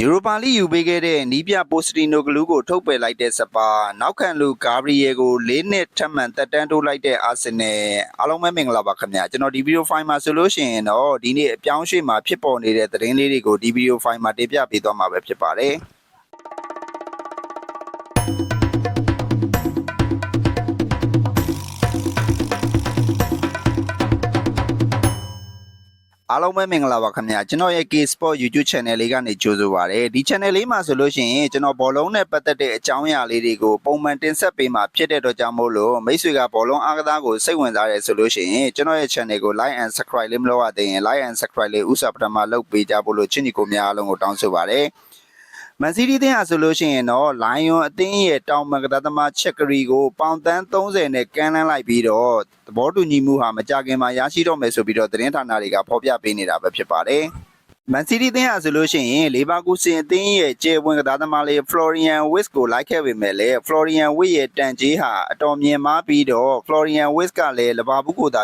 ယူရိုပါလိယူပေးခဲ့တဲ့နီးပြပိုစတီနိုဂလူးကိုထုတ်ပယ်လိုက်တဲ့စပါနောက်ခံလူဂါဘရီယယ်ကို၄နှစ်ထပ်မံတက်တန်းတိုးလိုက်တဲ့အာဆင်နယ်အားလုံးပဲမင်္ဂလာပါခင်ဗျာကျွန်တော်ဒီဗီဒီယိုဖိုင်မှာဆိုလို့ရှိရင်တော့ဒီနေ့အပြောင်းအရွှေ့မှာဖြစ်ပေါ်နေတဲ့သတင်းလေးတွေကိုဒီဗီဒီယိုဖိုင်မှာတင်ပြပေးသွားမှာပဲဖြစ်ပါတယ် အားလုံးပဲမင်္ဂလာပါခင်ဗျာကျွန်တော်ရဲ့ K Sport YouTube Channel လေးကနေကြိုဆိုပါရစေဒီ Channel လေးမှာဆိုလို့ရှိရင်ကျွန်တော်ဘောလုံးနဲ့ပတ်သက်တဲ့အကြောင်းအရာလေးတွေကိုပုံမှန်တင်ဆက်ပေးမှာဖြစ်တဲ့အတွက်ကြောင့်မို့လို့မိတ်ဆွေကဘောလုံးအားကစားကိုစိတ်ဝင်စားတယ်ဆိုလို့ရှိရင်ကျွန်တော်ရဲ့ Channel ကို Like and Subscribe လေးမလုပ်ရသေးရင် Like and Subscribe လေးဥစ္စာပထမလုပ်ပေးကြဖို့လို့ချစ်ညီကိုများအားလုံးကိုတောင်းဆိုပါရစေ မန်စီးတီးတင်းဟာဆိုလို့ရှိရင်တော့လိုင်ယွန်အသင်းရဲ့တောင်မကဒသမားချက်ကရီကိုပေါင်တန်း30နဲ့ကမ်းလှမ်းလိုက်ပြီးတော့သဘောတူညီမှုဟာမကြခင်မှာရရှိတော့မယ်ဆိုပြီးတော့သတင်းဌာနတွေကဖော်ပြပေးနေတာပဲဖြစ်ပါတယ်။မန်စီးတီးတင်းဟာဆိုလို့ရှိရင်လေဘာကူစင်အသင်းရဲ့ကျေဝင်ကစားသမားလေးဖလော်ရီယန်ဝစ်ကိုလိုက်ခဲ့ပေမဲ့လည်းဖလော်ရီယန်ဝစ်ရဲ့တန်ကြေးဟာအတော်မြင့်မားပြီးတော့ဖလော်ရီယန်ဝစ်ကလည်းလဘာဘူးကိုသာ